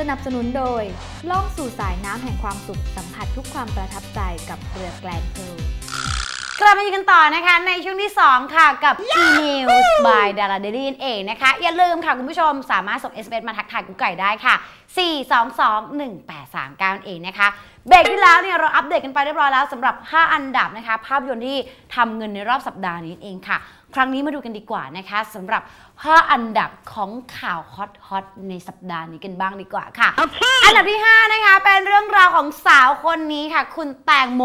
สนับสนุนโดย ล่องสู่สายน้ำแห่งความสุข สัมผัสทุกความประทับใจกับเรือแกลนเพลกลับมาอยู่กันต่อนะคะในช่วงที่ 2 ค่ะกับ E-News by Dara Daily นั่นเองนะคะ อย่าลืมค่ะคุณผู้ชมสามารถส่ง SMS มาทักทายกุ๊กไก่ได้ค่ะ 4221839นั่นเองนะคะ เบรกที่แล้วเนี่ยเราอัปเดตกันไปเรียบร้อยแล้วสำหรับ 5 อันดับนะคะ ภาพยนตร์ที่ทำเงินในรอบสัปดาห์นี้เองค่ะ ครั้งนี้มาดูกันดีกว่านะคะสำหรับ5อันดับของข่าวฮอตฮอตในสัปดาห์นี้กันบ้างดีกว่าค่ะอันดับที่ 5 นะคะ เป็นเรื่องราวของสาวคนนี้ค่ะ คุณแตงโม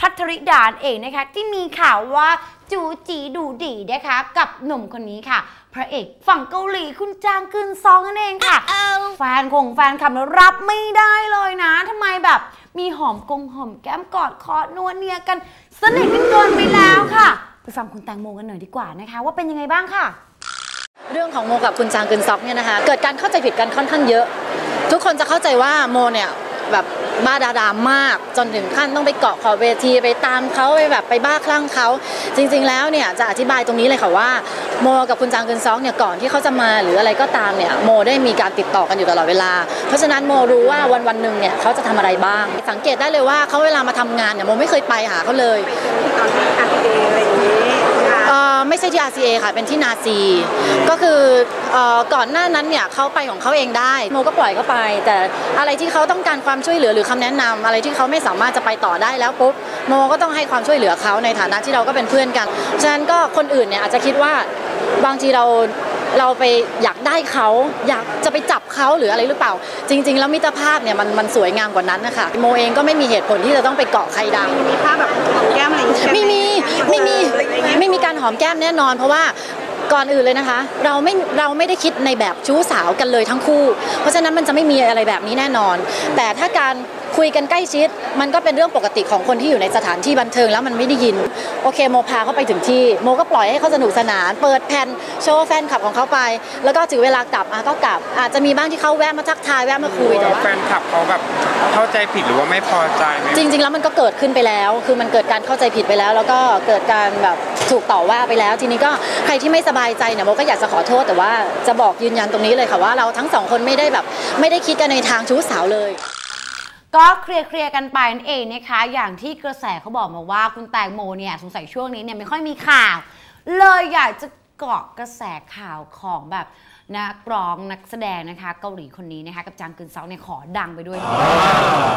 พัทริดาเองนะคะ ที่มีข่าวว่าจูจีดูดีนะคะ กับหนุ่มคนนี้ค่ะ พระเอกฝั่งเกาหลีคุณจางกึนซองนั่นเองค่ะแฟนคงแฟนคลับแล้วรับไม่ได้เลยนะทำไมแบบมีหอมกงหอมแก้มกอดคอนวลเนียกันสนิทกันเกินไปแล้วค่ะ ไปฟังคุณแตงโมกันหน่อยดีกว่านะคะ ว่าเป็นยังไงบ้างค่ะ เรื่องของโมกับคุณจางกึนซอกเนี่ยนะคะ เกิดการเข้าใจผิดกันค่อนข้างเยอะ ทุกคนจะเข้าใจว่าโมเนี่ย แบบบ้าดารามาก จนถึงขั้นต้องไปเกาะขอบเวทีไปตามเขาไปแบบไปบ้าคลั่งเขา จริง ๆ แล้วเนี่ยจะอธิบายตรงนี้เลยค่ะว่าโมกับคุณจางเกึนซอกเนี่ยก่อนที่เขาจะมาหรืออะไรก็ตามเนี่ยโมได้มีการติดต่อกันอยู่ตลอดเวลา เพราะฉะนั้นโมรู้ว่าวันวันๆหนึ่งเนี่ยเขาจะทำอะไรบ้าง สังเกตได้เลยว่าเขาเวลามาทำงานเนี่ยโมไม่เคยไปหาเขาเลยตอนที่อาร์ตีอะไรอย่างนี้ ไม่ใช่ที่ RCA ค่ะ เป็นที่นาซี ก็คือเอ่อก่อนหน้านั้นเนี่ยเขาไปของเขาเองได้โมก็ปล่อยเขาไป แต่อะไรที่เขาต้องการความช่วยเหลือหรือคำแนะนำอะไรที่เขาไม่สามารถจะไปต่อได้แล้วปุ๊บโมก็ต้องให้ความช่วยเหลือเขาในฐานะที่เราก็เป็นเพื่อนกัน ฉะนั้นก็คนอื่นเนี่ยอาจจะคิดว่าบางทีเรา เราไปอยากได้เขาอยากจะไปจับเขาหรืออะไรหรือเปล่า จริง ๆ แล้วมิตรภาพเนี่ยมันมันสวยงามกว่านั้นนะคะโมเองก็ไม่มีเหตุผลที่จะต้องไปเกาะใครดังมีภาพแบบหอมแก้มอะไรอย่างนี้ใช่หไม่มีไม่มีอะไรอย่างเงี้ยไม่มีการหอมแก้มแน่นอน เพราะว่าก่อนอื่นเลยนะคะ เราไม่เราไม่ได้คิดในแบบชู้สาวกันเลยทั้งคู่ เพราะฉะนั้นมันจะไม่มีอะไรแบบนี้แน่นอน แต่ถ้าการ คุยกันใกล้ชิด มันก็เป็นเรื่องปกติของคนที่อยู่ในสถานที่บันเทิงแล้วมันไม่ได้ยิน โอเคโมพาเขาไปถึงที่โมก็ปล่อยให้เขาสนุกสนาน เปิดแผ่นโชว์แฟนคลับของเขาไป แล้วก็ถึงเวลากลับอะก็กลับ อาจจะมีบ้างที่เขาแวะมาทักทายแวะมาคุยแต่ว่าแฟนคลับเขาแบบเข้าใจผิดหรือว่าไม่พอใจไหมจริง ๆ แล้วมันก็เกิดขึ้นไปแล้ว คือมันเกิดการเข้าใจผิดไปแล้ว แล้วก็เกิดการแบบถูกต่อว่าไปแล้ว ทีนี้ก็ใครที่ไม่สบายใจเนี่ยโมก็อยากจะขอโทษแต่ว่าจะบอกยืนยันตรงนี้เลยค่ะว่าเราทั้งสองคนไม่ได้แบบไม่ได้คิดกันในทางชู้สาวเลย ก็เคลียร์เคลียร์ๆกันไปนั่นเองนะคะ อย่างที่กระแสเขาบอกมาว่าคุณแตงโมเนี่ยสงสัยช่วงนี้เนี่ยไม่ค่อยมีข่าว เลยอยากจะเกาะกระแสข่าวของแบบนักร้องนักแสดงนะคะเกาหลีคนนี้นะคะกับจางกึนเซอกเนี่ยขอดังไปด้วย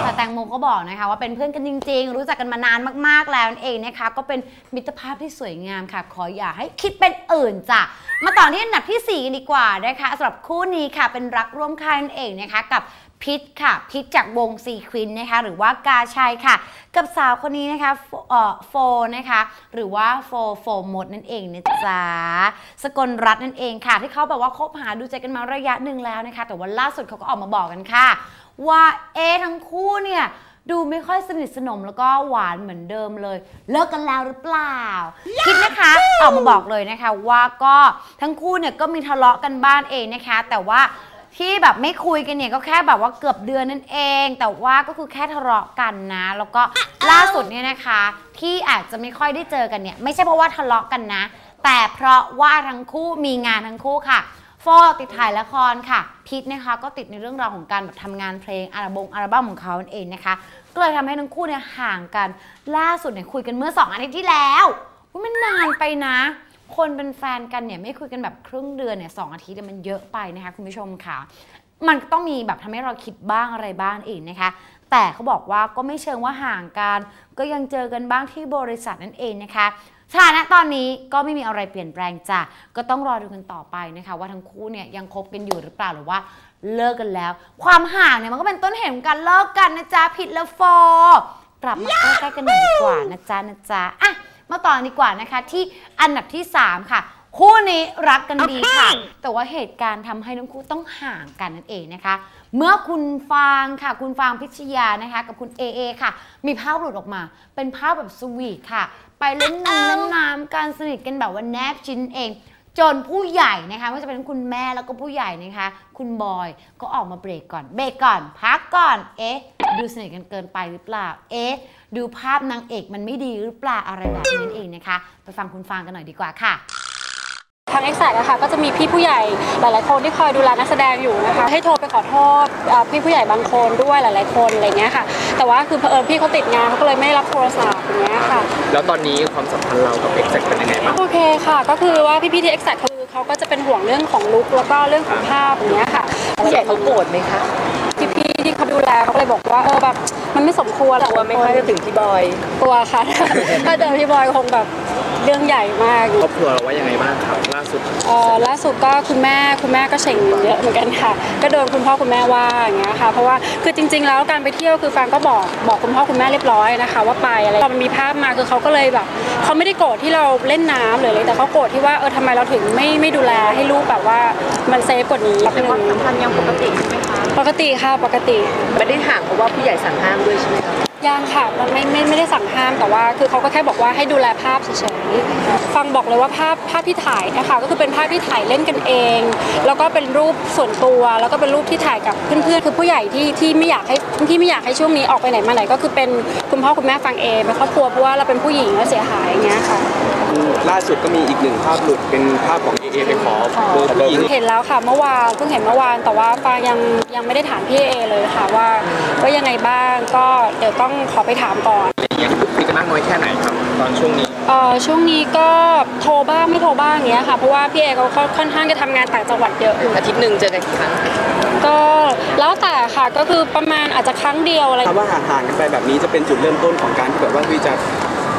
แต่แตงโมก็บอกนะคะว่าเป็นเพื่อนกันจริง ๆ รู้จักกันมานานมากๆแล้วนั่นเองนะคะก็เป็นมิตรภาพที่สวยงามค่ะ ขออย่าให้คิดเป็นอื่นจ้ะมาต่อที่อันดับที่สี่กันดีกว่านะคะสำหรับคู่นี้ค่ะเป็นรักร่วมค่ายนั่นเองนะคะกับ พิษค่ะ พิษจากวงซีควินนะคะ หรือว่ากาชัยค่ะ กับสาวคนนี้นะคะโฟเอ่อโฟนะคะ หรือว่าโฟโฟมดนั่นเองนะจ๊ะสกลรัตน์นั่นเองค่ะ ที่เขาแบบว่าคบหาดูใจกันมาระยะหนึ่งแล้วนะคะ แต่ว่าล่าสุดเขาก็ออกมาบอกกันค่ะ ว่าเอ๊ะทั้งคู่เนี่ยดูไม่ค่อยสนิทสนมแล้วก็หวานเหมือนเดิมเลย เลิกกันแล้วหรือเปล่า คิดนะคะออกมาบอกเลยนะคะว่าก็ทั้งคู่เนี่ยก็มีทะเลาะกันบ้านเองนะคะ แต่ว่า ที่แบบไม่คุยกันเนี่ยก็แค่แบบว่าเกือบเดือนนั่นเอง แต่ว่าก็คือแค่ทะเลาะกันนะ แล้วก็ล่าสุดเนี่ยนะคะ ที่อาจจะไม่ค่อยได้เจอกันเนี่ยไม่ใช่เพราะว่าทะเลาะกันนะ แต่เพราะว่าทั้งคู่มีงานทั้งคู่ค่ะโฟติดถ่ายละครค่ะพีทนะคะก็ติดในเรื่องราวของการแบบทำงานเพลงอัลบั้มอัลบั้มของเขาเองนะคะก็เลยทำให้ทั้งคู่เนี่ยห่างกัน ล่าสุดเนี่ยคุยกันเมื่อ 2 อาทิตย์ที่แล้วมันนานไปนะ คนเป็นแฟนกันเนี่ยไม่คุยกันแบบครึ่งเดือนเนี่ยสองอาทิตย์เนี่ยมันเยอะไปนะคะคุณผู้ชมค่ะ มันต้องมีแบบทำให้เราคิดบ้างอะไรบ้างเองนะคะ แต่เขาบอกว่าก็ไม่เชิงว่าห่างกัน ก็ยังเจอกันบ้างที่บริษัทนั่นเองนะคะสถานะตอนนี้ก็ไม่มีอะไรเปลี่ยนแปลงจ้ะ ก็ต้องรอดูกันต่อไปนะคะ ว่าทั้งคู่เนี่ยยังคบกันอยู่หรือเปล่าหรือว่าเลิกกันแล้ว ความห่างเนี่ยมันก็เป็นต้นเหตุของการเลิกกันนะจ๊ะผิดแล้วโฟกลับมาใกล้ๆกันหน่อยดีกว่านะจ๊ะนะจ๊ะอะ มาต่อดีกว่านะคะ ที่อันดับที่ 3 ค่ะคู่นี้รักกันดีค่ะ แต่ว่าเหตุการณ์ทำให้ทั้งคู่ต้องห่างกันนั่นเองนะคะ เมื่อคุณฟางค่ะ คุณฟางพิชยานะคะ กับคุณเอเอค่ะ มีภาพหลุดออกมา เป็นภาพแบบสวีทค่ะ ไปเล่นน้ำเล่นน้ำการสนิทกันแบบว่าแนบชิดเอง จนผู้ใหญ่นะคะไม่ว่าจะเป็นคุณแม่แล้วก็ผู้ใหญ่นะคะ คุณบอยก็ออกมาเบรกก่อน เบรกก่อน พักก่อน เอ๊ะ ดูสนิทกันเกินไปหรือเปล่า เอ๊ะ ดูภาพนางเอกมันไม่ดีหรือเปล่าอะไรแบบนี้เองนะคะ ไปฟังคุณฟางกันหน่อยดีกว่าค่ะ ทาง e x a c t อะค่ะก็จะมีพี่ผู้ใหญ่หลาย ๆ คนที่คอยดูแลนักแสดงอยู่นะคะให้โทรไปขอโทษเอ่อพี่ผู้ใหญ่บางคนด้วยหลาย ๆ คนอะไรเงี้ยค่ะ แต่ว่าคือเผอิญพี่เขาติดงานเขาก็เลยไม่รับโทรศัพท์อย่างเงี้ยค่ะ แล้วตอนนี้ความสัมพันธ์เรากับเอ็กซ์เป็นยังไงบ้างโอเคค่ะ ก็คือว่าพี่ๆที่ e x a c t คือเขาก็จะเป็นห่วงเรื่องของลุคแล้วก็เรื่องของภาพอย่างเงี้ยค่ะผู้ใหญ่เขาโกรธไหมคะพี่ๆที่เขาดูแลเขาก็เลยบอกว่าเออแบบมันไม่สมควรกลัวไหม่ค่อยจะถึงพี่บอยกลัวค่ะถ้าเจอพี่บอยคงแบบ เรื่องใหญ่มากครอบครัวเราว่ายังไงบ้างครับล่าสุดเอ่อล่าสุดก็คุณแม่คุณแม่ก็เฉ่งเยอะเหมือนกันค่ะ ก็โดนคุณพ่อคุณแม่ว่าอย่างเงี้ยค่ะเพราะว่าคือจริง ๆ แล้วการไปเที่ยวคือแฟนก็บอกบอกคุณพ่อคุณแม่เรียบร้อยนะคะ ว่าไปอะไรพอมันมีภาพมาคือเขาก็เลยแบบเขาไม่ได้โกรธที่เราเล่นน้ำหรืออะไรแต่เขาโกรธที่ว่าเออทำไมเราถึงไม่ไม่ดูแลให้ลูกแบบว่ามันเซฟกว่านี้เป็นความสัมพันธ์ยังปกติใช่ไหมคะปกติค่ะปกติไม่ได้ห่างเพราะว่าผู้ใหญ่สั่งห้ามด้วยใช่ไหมคะยังค่ะมันไม่ไม่ไม่ได้สั่งห้ามแต่ว่า คือเขาก็แค่บอกว่าให้ดูแลภาพเฉยๆ ฟังบอกเลยว่าภาพภาพที่ถ่ายนะคะก็คือเป็นภาพที่ถ่ายเล่นกันเอง แล้วก็เป็นรูปส่วนตัว แล้วก็เป็นรูปที่ถ่ายกับเพื่อนๆคือผู้ใหญ่ที่ที่ไม่อยากให้ที่ไม่อยากให้ช่วงนี้ออกไปไหนมาไหนก็คือเป็นคุณพ่อคุณแม่ฟังเองเป็นครอบครัวเพราะว่าเราเป็นผู้หญิงแล้วเสียหายอย่างเงี้ยค่ะล่าสุดก็มีอีกหนึ่งภาพหลุดเป็นภาพของเอเอไปขอเบอร์ผู้หญิงเห็นแล้วค่ะเมื่อวานเพิ่งเห็นเมื่อวานแต่ว่าฟางยังยังไม่ได้ถามพี่เอเลยค่ะว่าว่ายังไงบ้างก็เดี๋ยวต้องขอไปถามก่อนยังคุยกันมากน้อยแค่ไหนครับ ตอนช่วงนี้เอ่อช่วงนี้ก็โทรบ้างไม่โทรบ้างอย่างเงี้ยค่ะเพราะว่าพี่เอเขาก็ค่อนข้างจะทำงานต่างจังหวัดเยอะอยู่อาทิตย์หนึ่งเจอกันกี่ครั้งก็แล้วแต่ค่ะก็คือประมาณอาจจะครั้งเดียวอะไร คำว่าห่างๆกันไปแบบนี้จะเป็นจุดเริ่มต้นของการที่แบบว่าที่จะ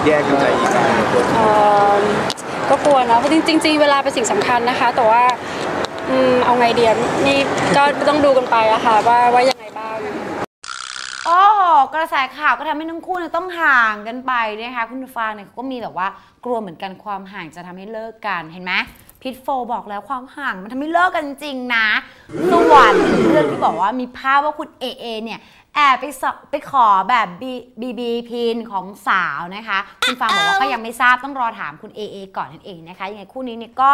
แยกกันไปอีกครั้งเอ่อก็กลัวนะเพราะจริงๆจริงๆเวลาเป็นสิ่งสำคัญนะคะ แต่ว่าอืมเอาไงเดียนี่ก็ต้องดูกันไปอะค่ะว่าว่ายังไงบ้างโอ้โหกระแสข่าวก็ทำให้ทั้งคู่ต้องห่างกันไปนะคะ คุณฟางเนี่ยเขาก็มีแบบว่ากลัวเหมือนกันความห่างจะทำให้เลิกกันเห็นไหมพิทโฟบอกแล้วความห่างมันทำให้เลิกกันจริงนะส่วนเรื่องที่บอกว่ามีภาพว่าคุณเอเอเนี่ยแอบไปสอไปขอแบบบีบีบีพินของสาวนะคะ คุณฟางบอกว่าก็ยังไม่ทราบต้องรอถามคุณเอเอก่อนนั่นเองนะคะยังไงคู่นี้เนี่ยก็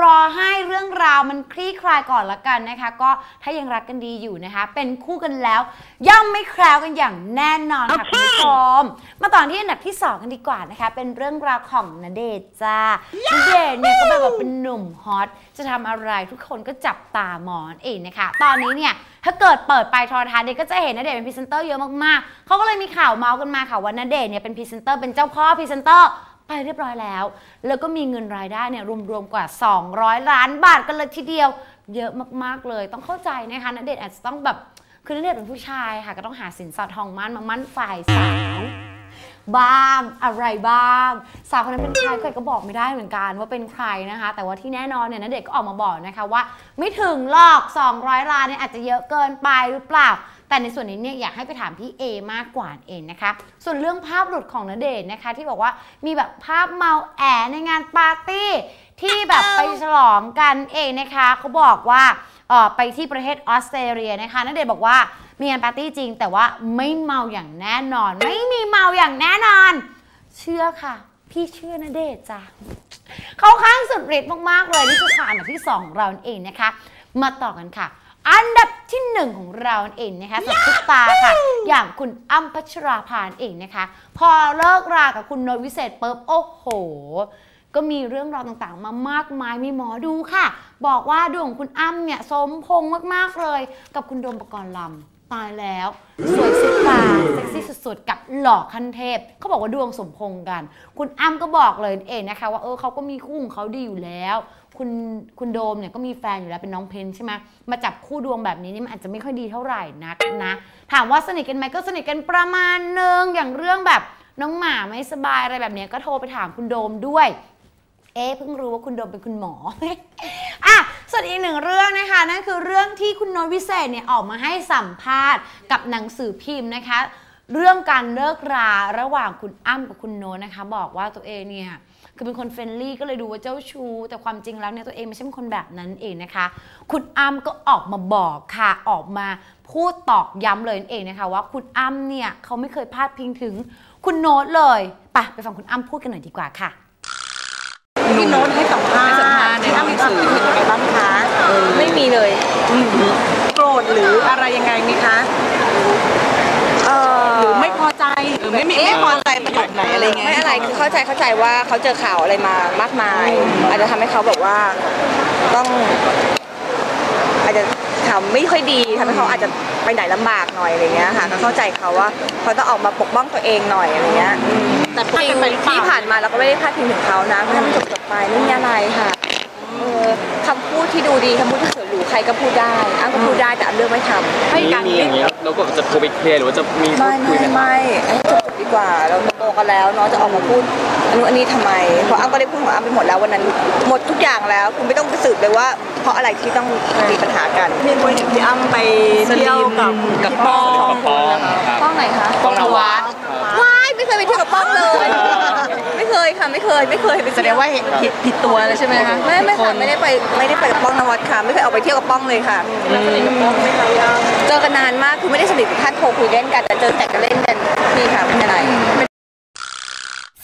รอให้เรื่องราวมันคลี่คลายก่อนละกันนะคะ ก็ถ้ายังรักกันดีอยู่นะคะ เป็นคู่กันแล้ว ย่อมไม่แคล้วกันอย่างแน่นอนค่ะคุณผู้ชมมาต่อที่อันดับที่2กันดีกว่านะคะ เป็นเรื่องราวของณเดชน์จ้าณเดชน์เนี่ยก็แบบว่าเป็นหนุ่มฮอตจะทำอะไรทุกคนก็จับตามองนั่นเองนะคะ ตอนนี้เนี่ยถ้าเกิดเปิดไปโทรทัศน์เนี่ยก็จะเห็นณเดชน์เป็นพรีเซนเตอร์เยอะมากๆเขาก็เลยมีข่าวเมาส์กันมาค่ะว่าณเดชน์เนี่ยเป็นพรีเซนเตอร์เป็นเจ้าพ่อพรีเซนเตอร์ ไปเรียบร้อยแล้ว แล้วก็มีเงินรายได้เนี่ยรวมๆกว่า 200 ล้านบาทกันเลยทีเดียว เยอะมากๆเลย ต้องเข้าใจนะคะณเดชอาจจะต้องแบบคือณเดชเป็นผู้ชายค่ะ ก็ต้องหาสินสอดทองมั่นมามั่นฝ่ายสาวบ้างอะไรบ้างสาวคนนั้นเป็นใครใครก็บอกไม่ได้เหมือนกันว่าเป็นใครนะคะ แต่ว่าที่แน่นอนเนี่ยณเดชก็ออกมาบอกนะคะว่า ไม่ถึงหรอก 200ล้านเนี่ยอาจจะเยอะเกินไปหรือเปล่า แต่ในส่วนนี้เนี่ยอยากให้ไปถามพี่เอมากกว่าเองนะคะ ส่วนเรื่องภาพหลุดของณเดชน์นะคะ ที่บอกว่ามีแบบภาพเมาแอในงานปาร์ตี้ที่แบบไปฉลองกันเองนะคะเขาบอกว่าเออไปที่ประเทศออสเตรเลียนะคะณเดชน์บอกว่ามีงานปาร์ตี้จริง แต่ว่าไม่เมาอย่างแน่นอน ไม่มีเมาอย่างแน่นอน เชื่อค่ะ พี่เชื่อณเดชน์จ้ะเขาข้างสุดฤทธิ์มาก ๆ เลย นี่คือข่าวอันดับที่2ของเรานั่นเองนะคะ มาต่อกันค่ะ อันดับที่1ของเรานั่นเองนะคะสำหรับซุปตาค่ะ อย่างคุณอ้ำพัชราภานั่นเองนะคะ พอเลิกรากับคุณโนตวิเศษปุ๊บโอ้โห ก็มีเรื่องราวต่างๆ มามากมายมีหมอดูค่ะ บอกว่าดวงของคุณอ้ำเนี่ยสมพงษ์มากๆเลย กับคุณโดมปกรณ์ลำ ตายแล้ว สวยสุดตาเซ็กซี่สุดๆ กับหล่อขั้นเทพ เขาบอกว่าดวงสมพงกัน คุณอ้ำก็บอกเลยเองนะคะ ว่าเออเขาก็มีคู่ของเขาดีอยู่แล้ว คุณคุณโดมเนี่ยก็มีแฟนอยู่แล้วเป็นน้องเพนใช่ไหมมาจับคู่ดวงแบบนี้นี่มันอาจจะไม่ค่อยดีเท่าไหร่นักนะถามว่าสนิทกันไหมก็สนิทกันประมาณนึงอย่างเรื่องแบบน้องหมาไม่สบายอะไรแบบนี้ก็โทรไปถามคุณโดมด้วย เอ๊เพิ่งรู้ว่าคุณโดมเป็นคุณหมออะ ส่วนอีกหนึ่งเรื่องนะคะนั่นคือเรื่องที่คุณโน้ตวิเศษเนี่ยออกมาให้สัมภาษณ์กับหนังสือพิมพ์นะคะ เรื่องการเลิกราระหว่างคุณอ้ำกับคุณโน้ตนะคะ บอกว่าตัวเองเนี่ยคือเป็นคนเฟรนลี่ก็เลยดูว่าเจ้าชู้แต่ความจริงแล้วเนี่ยตัวเองไม่ใช่เป็นคนแบบนั้นเองนะคะ คุณอ้ำก็ออกมาบอกค่ะออกมาพูดตอกย้ำเลยนั่นเองนะคะ ว่าคุณอ้ำเนี่ยเขาไม่เคยพลาดพิงถึงคุณโน้ตเลยไปไปฟังคุณอ้ำพูดกันหน่อยดีกว่าค่ะ พี่โน้ตให้สัมภาษณ์ที่อ้ำมีความคิดเห็นยังไงบ้างคะไม่มีเลยโกรธหรืออะไรยังไงไหมคะเออหรือไม่พอใจหรือรือไม่มีไม่พอใจประโยคไหนอะไรเงี้ยไม่อะไรคือเข้าใจเข้าใจว่าเขาเจอข่าวอะไรมามากมาย อาจจะทำให้เขาแบบว่าต้อง อาจจะข่าวไม่ค่อยดีทำให้เขาอาจจะไปไหนลำบากหน่อยอะไรเงี้ยค่ะก็เข้าใจเขาว่าเขาต้องออกมาปกป้องตัวเองหน่อยอะไรเงี้ยอืม แต่จริงที่ผ่านมาเราก็ไม่ได้พาดพิงถึงเขานะให้มันจบจบๆไปไม่มีอะไรค่ะเออคำพูดที่ดูดีคำพูดที่สวยหรูใครก็พูดได้อ้างก็พูดได้แต่อ้ำเลือกไม่ทำมีมีอย่างเงี้ยเราก็จะโทรไปเคลียร์หรือว่าจะมีพูไม่ดคุยไม่กันไม่ให้จบๆดีกว่าเราโตกันแล้วเนาะจะออกมาพูดอันนู้นอันนี้ทำไมเพราะอ้ำก็ได้พูดของอ้ำไปหมดแล้ววันนั้นหมดทุกอย่างแล้ว คุณไม่ต้องไปสืบเลยว่า เพราะอะไรที่ต้องมีปัญหากันมีคนเห็นพี่อ้ำไปเที่ยวกับกับป้องกับป้องครับป้องไหนคะป้องนวัดว้าย ไม่เคยไปเที่ยวกับป้องเลย ไม่เคยค่ะไม่เคยไม่เคยไปแสดงว่าผิดผิดตัวเลยใช่ไหมคะไม่ไม่ค่ะไม่ได้ไปไม่ได้ไปกับป้องนวัดค่ะ ไม่เคยออกไปเที่ยวกับป้องเลยค่ะเจอกันนานมากคือไม่ได้สนิทถึงขั้นโทรคุยเล่นกันแต่เจอแต่กันเล่นกันนี่ค่ะไม่เป็นไร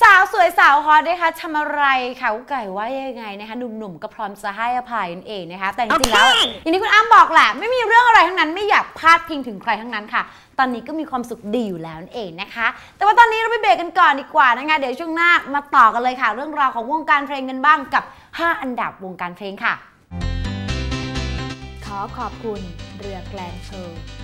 สาวสวยสาวฮอตนะคะทำอะไรคะกุ๊กไก่ว่ายังไงนะคะหนุ่มๆก็พร้อมจะให้อภัยนั่นเองนะคะ แต่จริงๆแล้วอย่างที่คุณอ้ำบอกแหละไม่มีเรื่องอะไรทั้งนั้นไม่อยากพาดพิงถึงใครทั้งนั้นค่ะ ตอนนี้ก็มีความสุขดีอยู่แล้วนั่นเองนะคะ แต่ว่าตอนนี้เราไปเบรกกันก่อนดีกว่านะคะเดี๋ยวช่วงหน้ามาต่อกันเลยค่ะ เรื่องราวของวงการเพลงกันบ้างกับ 5 อันดับวงการเพลงค่ะ ขอขอบคุณเรือแกลนโชว์